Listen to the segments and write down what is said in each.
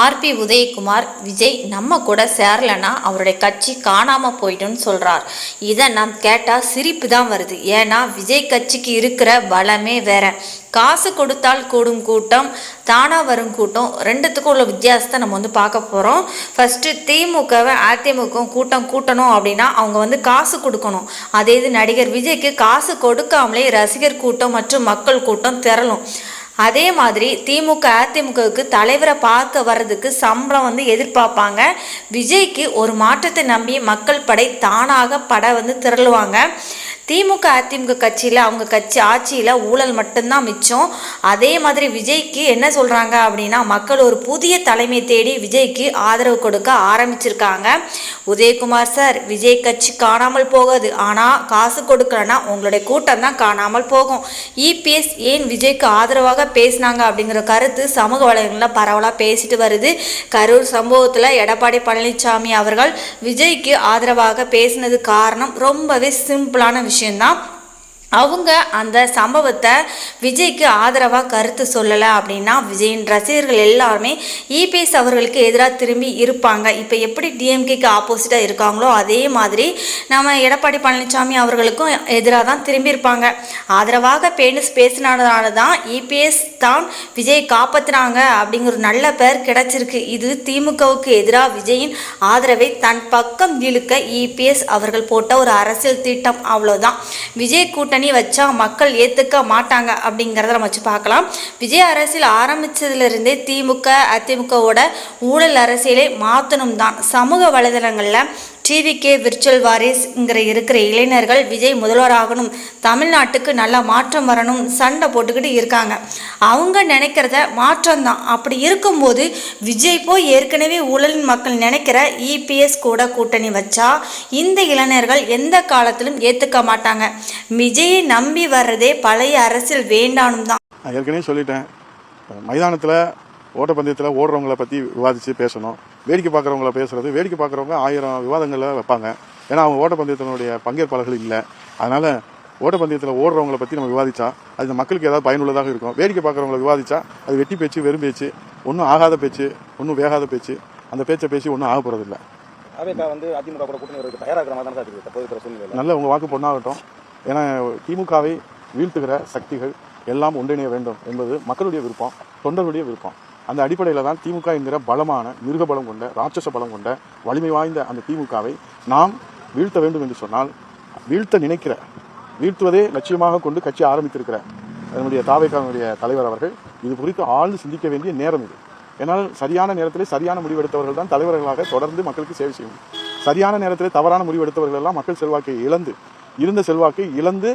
RB Udhayakumar Vijay நம்ம கூட சேரலன்னா அவருடைய கட்சி காணாமல் போயிடும்னு சொல்கிறார் இதை நாம் கேட்டால் சிரிப்பு தான் வருது. ஏன்னா விஜய் கட்சிக்கு இருக்கிற பலமே வேற. காசு கொடுத்தால் கூடும் கூட்டம் தானாக வரும் கூட்டம். ரெண்டுத்துக்கும் உள்ள வித்தியாசத்தை நம்ம வந்து பார்க்க போகிறோம் ஃபஸ்ட்டு திமுகவை அதிமுக கூட்டம் கூட்டணும் அப்படின்னா அவங்க வந்து காசு கொடுக்கணும். அதே இது நடிகர் விஜய்க்கு காசு கொடுக்காமலே ரசிகர் கூட்டம் மற்றும் மக்கள் கூட்டம் திரளும். அதே மாதிரி திமுக அதிமுகவுக்கு தலைவரை பார்க்க வர்றதுக்கு சம்பளம் வந்து எதிர்பார்ப்பாங்க. விஜய்க்கு ஒரு மாற்றத்தை நம்பி மக்கள் படை தானாக படம் வந்து திரளுவாங்க. திமுக அதிமுக கட்சியில் அவங்க கட்சி ஆட்சியில் ஊழல் மட்டும்தான் மிச்சம். அதே மாதிரி விஜய்க்கு என்ன சொல்கிறாங்க அப்படின்னா மக்கள் ஒரு புதிய தலைமை தேடி விஜய்க்கு ஆதரவு கொடுக்க ஆரம்பிச்சிருக்காங்க. உதயகுமார் சார் விஜய் கட்சி காணாமல் போகாது. ஆனால் காசு கொடுக்கலன்னா உங்களுடைய கூட்டம் தான் காணாமல் போகும். இபிஎஸ் ஏன் விஜய்க்கு ஆதரவாக பேசினாங்க அப்படிங்கிற கருத்து சமூக வலைதளங்களில் பரவலாக பேசிட்டு வருது. கரூர் சம்பவத்தில் எடப்பாடி பழனிசாமி அவர்கள் விஜய்க்கு ஆதரவாக பேசினது காரணம் ரொம்பவே சிம்பிளான விஷயம். விஷயம்தான் அவங்க அந்த சம்பவத்தை விஜய்க்கு ஆதரவாக கருத்து சொல்லலை அப்படின்னா விஜயின் ரசிகர்கள் எல்லாருமே இபிஎஸ் அவர்களுக்கு எதிராக திரும்பி இருப்பாங்க. இப்போ எப்படி டிஎம்கேக்கு ஆப்போசிட்டாக இருக்காங்களோ அதே மாதிரி நம்ம எடப்பாடி பழனிசாமி அவர்களுக்கும் எதிராக தான் திரும்பி இருப்பாங்க. ஆதரவாக பேணுஸ் பேசினதுனால தான் இபிஎஸ் தான் விஜய் காப்பாற்றுனாங்க அப்படிங்கிற ஒரு நல்ல பேர் கிடைச்சிருக்கு. இது திமுகவுக்கு எதிராக விஜயின் ஆதரவை தன் பக்கம் இழுக்க இபிஎஸ் அவர்கள் போட்ட ஒரு அரசியல் திட்டம் அவ்வளோதான் விஜய் கூட்டணி வச்சா மக்கள் ஏற்றுக்க மாட்டாங்க அப்படிங்கிறத நம்ம வச்சு பார்க்கலாம். விஜய் அரசியல் ஆரம்பித்ததுலேருந்தே திமுக அதிமுகவோட ஊழல் அரசியலை மாற்றணும் தான் சமூக வலைதளங்களில் டிவிகே விர்ச்சுவல் வாரிஸ்ங்கிற இருக்கிற இளைஞர்கள் விஜய் முதல்வராகணும் தமிழ்நாட்டுக்கு நல்ல மாற்றம் வரணும் சண்டை போட்டுக்கிட்டு இருக்காங்க. அவங்க நினைக்கிறத மாற்றம் தான் அப்படி இருக்கும்போது விஜய் போய் ஏற்கனவே ஊழலின் மக்கள் நினைக்கிற இபிஎஸ் கூட கூட்டணி வச்சா இந்த இளைஞர்கள் எந்த காலத்திலும் ஏற்றுக்க மாட்டாங்க. விஜயை நம்பி வர்றதே பழைய அரசியல் வேண்டானும் தான். ஏற்கனவே சொல்லிட்டேன். மைதானத்தில் ஓட்டப்பந்தயத்தில் ஓடுறவங்களை பற்றி விவாதித்து பேசணும். வேடிக்கை பார்க்குறவங்கள பேசுறது வேடிக்கை பார்க்குறவங்க ஆயிரம் விவாதங்களை வைப்பாங்க. ஏன்னா அவங்க ஓட்டப்பந்தயத்தினுடைய பங்கேற்பாளர்கள் இல்லை. அதனால் ஓட்டப்பந்தயத்தில் ஓடுறவங்கள பற்றி நம்ம விவாதிச்சா அது இந்த மக்களுக்கு ஏதாவது பயனுள்ளதாக இருக்கும். வேடிக்கை பார்க்குறவங்கள விவாதிச்சா அது வெட்டி பேச்சு வெறும் பேச்சு ஒன்றும் ஆகாத பேச்சு ஒன்றும் வேகாத பேச்சு அந்த பேச்சை பேசி ஒன்றும் ஆக போகிறதில்ல அவேகா வந்து அதிமுக கூட கூட்டணி தயாராகிற மாதிரி தான் நல்ல உங்கள் வாக்கு பொண்ணாகட்டும். ஏன்னா திமுகவை வீழ்த்துகிற சக்திகள் எல்லாம் ஒன்றிணைய வேண்டும் என்பது மக்களுடைய விருப்பம் தொண்டர்களுடைய விருப்பம். அந்த அடிப்படையில் தான் திமுக என்கிற பலமான மிருக பலம் கொண்ட ராட்சச பலம் கொண்ட வலிமை வாய்ந்த அந்த திமுகவை நாம் வீழ்த்த வேண்டும் என்று சொன்னால் வீழ்த்த நினைக்கிற வீழ்த்துவதே லட்சியமாக கொண்டு கட்சி ஆரம்பித்திருக்கிற அதனுடைய தாவைக்காரனுடைய தலைவர் அவர்கள் இது குறித்து ஆழ்ந்து சிந்திக்க வேண்டிய நேரம் இது. ஏன்னால் சரியான நேரத்திலே சரியான முடிவெடுத்தவர்கள் தான் தலைவர்களாக தொடர்ந்து மக்களுக்கு சேவை செய்யும். சரியான நேரத்திலே தவறான முடிவெடுத்தவர்கள் எல்லாம் மக்கள் செல்வாக்கை இழந்து இருந்த செல்வாக்கை இழந்து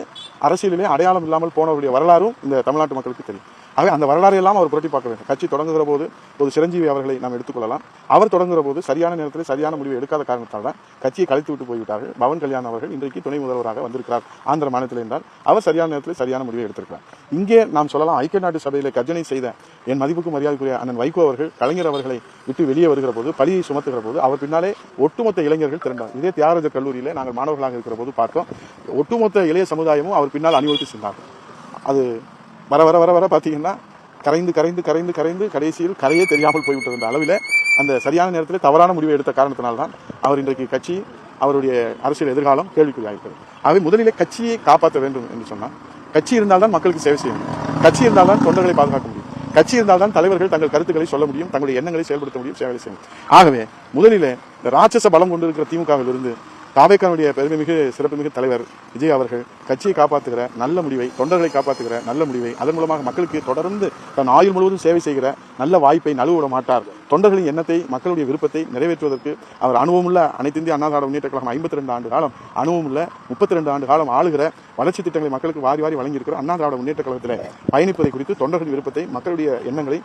அரசியலிலே அடையாளம் இல்லாமல் போனவருடைய வரலாறும் இந்த தமிழ்நாட்டு மக்களுக்கு தெரியும். ஆகவே அந்த வரலாறு எல்லாம் அவர் புரட்டி பார்க்க வேண்டும். கட்சி தொடங்குகிற போது ஒரு சிரஞ்சீவி அவர்களை நாம் எடுத்துக்கொள்ளலாம். அவர் தொடங்குகிற போது சரியான நேரத்தில் சரியான முடிவு எடுக்காத காரணத்தால் தான் கட்சியை கழித்து விட்டு போய்விட்டார்கள். பவன் கல்யாண் அவர்கள் இன்றைக்கு துணை முதல்வராக வந்திருக்கிறார் ஆந்திர மாநிலத்தில் என்றால் அவர் சரியான நேரத்தில் சரியான முடிவை எடுத்திருக்கிறார். இங்கே நாம் சொல்லலாம் ஐக்கிய நாட்டு சபையில் கர்ஜனை செய்த என் மதிப்புக்கு மரியாதைக்குரிய அண்ணன் வைகோ அவர்கள் கலைஞர் அவர்களை விட்டு வெளியே வருகிற போது பழியை சுமத்துகிற போது அவர் பின்னாலே ஒட்டுமொத்த இளைஞர்கள் திரண்டார். இதே தியாகராஜர் கல்லூரியில் நாங்கள் மாணவர்களாக இருக்கிற போது பார்த்தோம் ஒட்டுமொத்த இளைய சமுதாயமும் அவர் பின்னால் அணிவகுத்து சென்றார்கள். அது வர வர வர வர பார்த்தீங்கன்னா கரைந்து கரைந்து கரைந்து கரைந்து கடைசியில் கரையே தெரியாமல் போய்விட்டது என்ற அளவில் அந்த சரியான நேரத்தில் தவறான முடிவை எடுத்த காரணத்தினால்தான் அவர் இன்றைக்கு கட்சி அவருடைய அரசியல் எதிர்காலம் கேள்விக்குறியாகிறது ஆகவே முதலிலே கட்சியை காப்பாற்ற வேண்டும் என்று சொன்னால் கட்சி இருந்தால்தான் மக்களுக்கு சேவை செய்ய முடியும். கட்சி இருந்தால்தான் தொண்டர்களை பாதுகாக்க முடியும். கட்சி இருந்தால்தான் தலைவர்கள் தங்கள் கருத்துக்களை சொல்ல முடியும் தங்களுடைய எண்ணங்களை செயல்படுத்த முடியும் சேவை செய்யும் ஆகவே முதலிலே இந்த ராட்சச பலம் கொண்டிருக்கிற திமுகவிலிருந்து தாவேக்கானுடைய பெருமைமிகு சிறப்புமிகு தலைவர் விஜய் அவர்கள் கட்சியை காப்பாற்றுகிற நல்ல முடிவை தொண்டர்களை காப்பாற்றுகிற நல்ல முடிவை அதன் மூலமாக மக்களுக்கு தொடர்ந்து தன் ஆயுள் முழுவதும் சேவை செய்கிற நல்ல வாய்ப்பை நழுவிட மாட்டார். தொண்டர்களின் எண்ணத்தை மக்களுடைய விருப்பத்தை நிறைவேற்றுவதற்கு அவர் அனுபவமுள்ள அனைத்து இந்திய அண்ணா திராவிட முன்னேற்ற கழகம் ஐம்பத்தி ரெண்டு ஆண்டு காலம் அனுபவமுள்ள முப்பத்தி ரெண்டு ஆண்டு காலம் ஆளுகிற வளர்ச்சி திட்டங்களை மக்களுக்கு வாரி வாரி வழங்கியிருக்கிற அண்ணா திராவிட முன்னேற்ற கழகத்தில் பயணிப்பதை குறித்து தொண்டர்களின் விருப்பத்தை மக்களுடைய எண்ணங்களை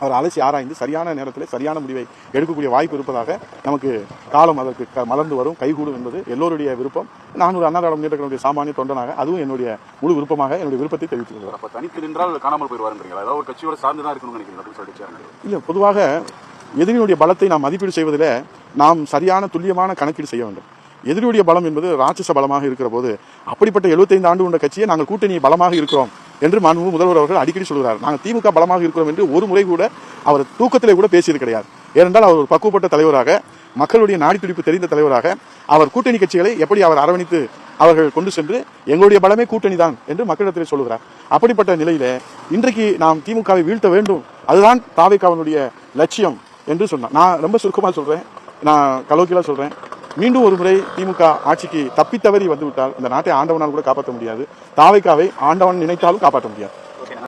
அவர் அலசி ஆராய்ந்து சரியான நேரத்தில் சரியான முடிவை எடுக்கக்கூடிய வாய்ப்பு இருப்பதாக நமக்கு காலம் அதற்கு மலர்ந்து வரும் கைகூடும் என்பது எல்லோருடைய விருப்பம். நான் ஒரு அண்ணா திராவிட முன்னேற்ற சாமானிய தொண்டனாக அதுவும் என்னுடைய முழு விருப்பமாக என்னுடைய விருப்பத்தை தெரிவித்துக் கொள்கிறேன். அப்ப தனித்து நின்றால் காணாமல் போயிடுவாருன்றீங்களா அதாவது ஒரு கட்சியோட சார்ந்து தான் இருக்கணும்னு நினைக்கிறீங்க. இல்லை பொதுவாக எதிரினுடைய பலத்தை நாம் மதிப்பீடு செய்வதில் நாம் சரியான துல்லியமான கணக்கீடு செய்ய வேண்டும். எதிரியுடைய பலம் என்பது ராட்சச பலமாக இருக்கிற போது அப்படிப்பட்ட 75 ஆண்டு கொண்ட கட்சியை நாங்கள் கூட்டணி பலமாக இருக்கிறோம். என்று மாண்பு முதல்வர் அவர்கள் அடிக்கடி சொல்கிறார். நாங்கள் திமுக பலமாக இருக்கிறோம் என்று ஒரு முறை கூட அவர் தூக்கத்திலே கூட பேசியது கிடையாது. ஏனென்றால் அவர் ஒரு பக்குவப்பட்ட தலைவராக மக்களுடைய நாடி துடிப்பு தெரிந்த தலைவராக அவர் கூட்டணி கட்சிகளை எப்படி அவர் அரவணைத்து அவர்கள் கொண்டு சென்று எங்களுடைய பலமே கூட்டணி தான் என்று மக்களிடத்தில் சொல்லுகிறார் அப்படிப்பட்ட நிலையில இன்றைக்கு நாம் திமுகவை வீழ்த்த வேண்டும். அதுதான் தாவைக்காவனுடைய லட்சியம் என்று சொன்னார். நான் ரொம்ப சுருக்கமாக சொல்றேன். நான் கலோக்கியலாக சொல்றேன். மீண்டும் ஒரு முறை திமுக ஆட்சிக்கு தப்பித்தவறி வந்துவிட்டால் இந்த நாட்டை ஆண்டவனால் கூட காப்பாற்ற முடியாது. தாவைக்காவை ஆண்டவன் நினைத்தாலும் காப்பாற்ற முடியாது.